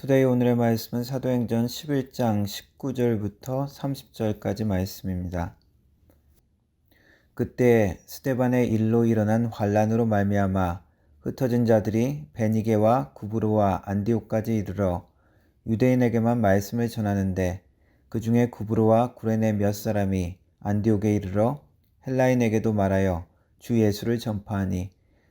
투데이 오늘의 말씀은 사도행전 11장 19절부터 30절까지 말씀입니다. 그때 스테반의 일로 일어난 환란으로 말미암아 흩어진 자들이 베니게와 구브로와 안디옥까지 이르러 유대인에게만 말씀을 전하는데 그 중에 구브로와 구레네 몇 사람이 안디옥에 이르러 헬라인에게도 말하여 주 예수를 전파하니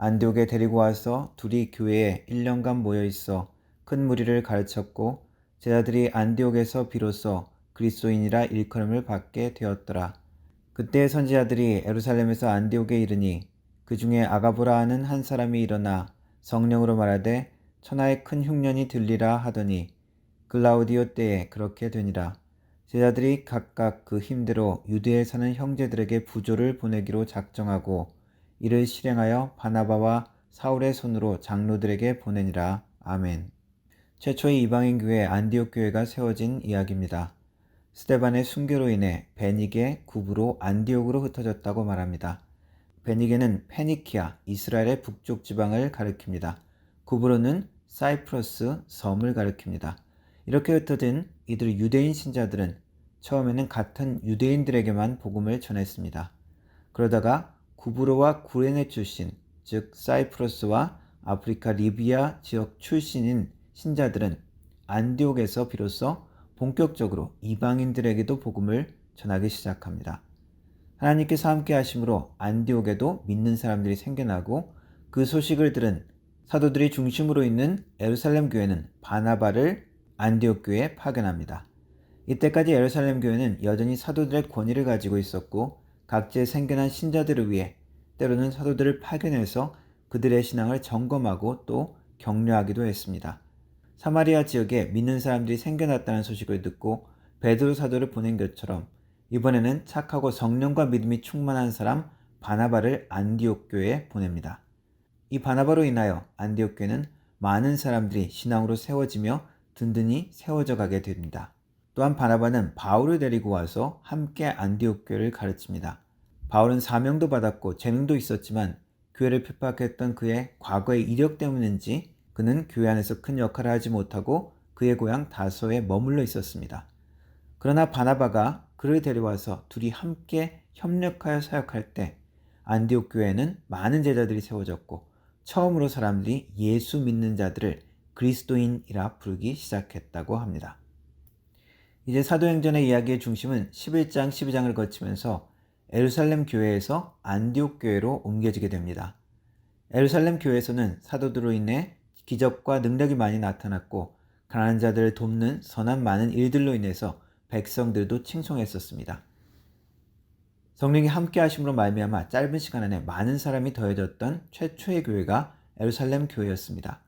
안디옥에 데리고 와서 둘이 교회에 1년간 모여 있어 큰 무리를 가르쳤고 제자들이 안디옥에서 비로소 그리스도인이라 일컬음을 받게 되었더라. 그때 선지자들이 에루살렘에서 안디옥에 이르니 그 중에 아가보라 하는 한 사람이 일어나 성령으로 말하되 천하의 큰 흉년이 들리라 하더니 글라우디오 때에 그렇게 되니라. 제자들이 각각 그 힘대로 유대에 사는 형제들에게 부조를 보내기로 작정하고 이를 실행하여 바나바와 사울의 손으로 장로들에게 보내니라. 아멘. 최초의 이방인 교회 안디옥 교회가 세워진 이야기입니다. 스테반의 순교로 인해 베니게, 구브로, 안디옥으로 흩어졌다고 말합니다. 베니게는 페니키아, 이스라엘의 북쪽 지방을 가리킵니다. 구브로는 사이프러스 섬을 가리킵니다. 이렇게 흩어진 이들 유대인 신자들은 처음에는 같은 유대인들에게만 복음을 전했습니다. 그러다가 구브로와 구레네 출신, 즉 사이프러스와 아프리카 리비아 지역 출신인 신자들은 안디옥에서 비로소 본격적으로 이방인들에게도 복음을 전하기 시작합니다. 하나님께서 함께 하심으로 안디옥에도 믿는 사람들이 생겨나고 그 소식을 들은 사도들이 중심으로 있는 에루살렘 교회는 바나바를 안디옥 교회에 파견합니다. 이때까지 에루살렘 교회는 여전히 사도들의 권위를 가지고 있었고 각지에 생겨난 신자들을 위해 때로는 사도들을 파견해서 그들의 신앙을 점검하고 또 격려하기도 했습니다. 사마리아 지역에 믿는 사람들이 생겨났다는 소식을 듣고 베드로 사도를 보낸 것처럼 이번에는 착하고 성령과 믿음이 충만한 사람 바나바를 안디옥 교회에 보냅니다. 이 바나바로 인하여 안디옥 교회는 많은 사람들이 신앙으로 세워지며 든든히 세워져 가게 됩니다. 또한 바나바는 바울을 데리고 와서 함께 안디옥 교회를 가르칩니다. 바울은 사명도 받았고 재능도 있었지만 교회를 핍박했던 그의 과거의 이력 때문인지 그는 교회 안에서 큰 역할을 하지 못하고 그의 고향 다소에 머물러 있었습니다. 그러나 바나바가 그를 데려와서 둘이 함께 협력하여 사역할 때 안디옥 교회에는 많은 제자들이 세워졌고 처음으로 사람들이 예수 믿는 자들을 그리스도인이라 부르기 시작했다고 합니다. 이제 사도행전의 이야기의 중심은 11장, 12장을 거치면서 에루살렘 교회에서 안디옥 교회로 옮겨지게 됩니다. 에루살렘 교회에서는 사도들로 인해 기적과 능력이 많이 나타났고 가난한 자들을 돕는 선한 많은 일들로 인해서 백성들도 칭송했었습니다. 성령이 함께 하심으로 말미암아 짧은 시간 안에 많은 사람이 더해졌던 최초의 교회가 에루살렘 교회였습니다.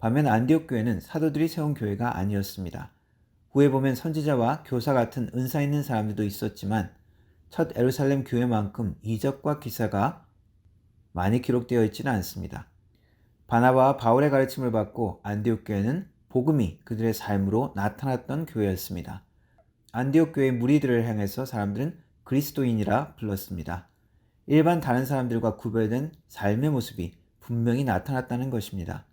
반면 안디옥 교회는 사도들이 세운 교회가 아니었습니다. 후에 보면 선지자와 교사 같은 은사 있는 사람들도 있었지만 첫 에루살렘 교회만큼 이적과 기사가 많이 기록되어 있지는 않습니다. 바나바와 바울의 가르침을 받고 안디옥 교회는 복음이 그들의 삶으로 나타났던 교회였습니다. 안디옥 교회 무리들을 향해서 사람들은 그리스도인이라 불렀습니다. 일반 다른 사람들과 구별된 삶의 모습이 분명히 나타났다는 것입니다.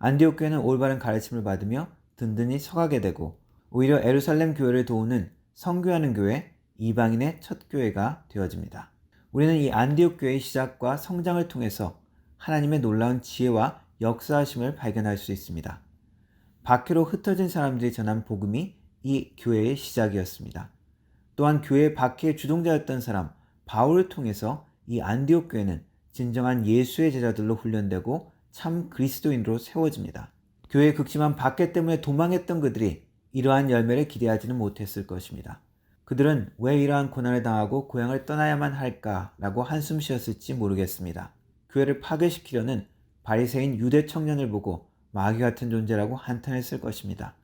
안디옥 교회는 올바른 가르침을 받으며 든든히 서가게 되고 오히려 에루살렘 교회를 도우는 성교하는 교회, 이방인의 첫 교회가 되어집니다. 우리는 이 안디옥 교회의 시작과 성장을 통해서 하나님의 놀라운 지혜와 역사하심을 발견할 수 있습니다. 박해로 흩어진 사람들이 전한 복음이 이 교회의 시작이었습니다. 또한 교회의 박해의 주동자였던 사람 바울을 통해서 이 안디옥 교회는 진정한 예수의 제자들로 훈련되고 참 그리스도인으로 세워집니다. 교회의 극심한 박해 때문에 도망했던 그들이 이러한 열매를 기대하지는 못했을 것입니다. 그들은 왜 이러한 고난을 당하고 고향을 떠나야만 할까라고 한숨 쉬었을지 모르겠습니다. 교회를 파괴시키려는 바리새인 유대 청년을 보고 마귀 같은 존재라고 한탄했을 것입니다.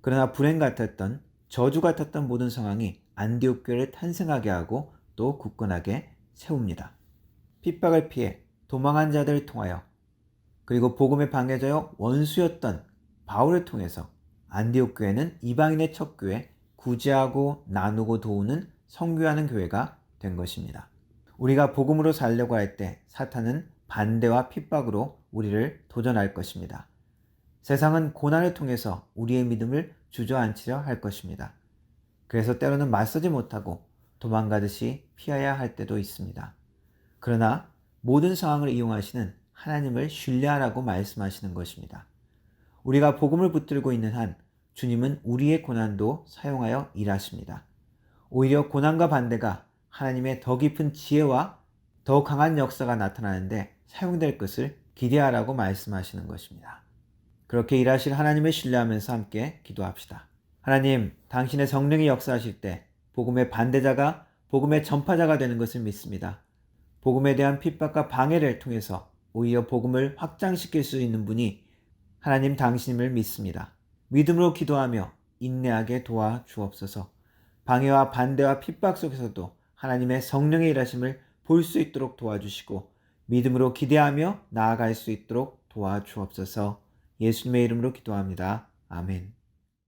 그러나 불행 같았던 저주 같았던 모든 상황이 안디옥 교회를 탄생하게 하고 또 굳건하게 세웁니다. 핍박을 피해 도망한 자들을 통하여 그리고 복음에 방해자여 원수였던 바울을 통해서 안디옥 교회는 이방인의 첫 교회, 구제하고 나누고 도우는 성교하는 교회가 된 것입니다. 우리가 복음으로 살려고 할 때 사탄은 반대와 핍박으로 우리를 도전할 것입니다. 세상은 고난을 통해서 우리의 믿음을 주저앉히려 할 것입니다. 그래서 때로는 맞서지 못하고 도망가듯이 피해야 할 때도 있습니다. 그러나 모든 상황을 이용하시는 하나님을 신뢰하라고 말씀하시는 것입니다. 우리가 복음을 붙들고 있는 한 주님은 우리의 고난도 사용하여 일하십니다. 오히려 고난과 반대가 하나님의 더 깊은 지혜와 더 강한 역사가 나타나는데 사용될 것을 기대하라고 말씀하시는 것입니다. 그렇게 일하실 하나님을 신뢰하면서 함께 기도합시다. 하나님, 당신의 성령이 역사하실 때 복음의 반대자가 복음의 전파자가 되는 것을 믿습니다. 복음에 대한 핍박과 방해를 통해서 오히려 복음을 확장시킬 수 있는 분이 하나님 당신임을 믿습니다. 믿음으로 기도하며 인내하게 도와 주옵소서. 방해와 반대와 핍박 속에서도 하나님의 성령의 일하심을 볼 수 있도록 도와주시고 믿음으로 기대하며 나아갈 수 있도록 도와주옵소서. 예수님의 이름으로 기도합니다. 아멘.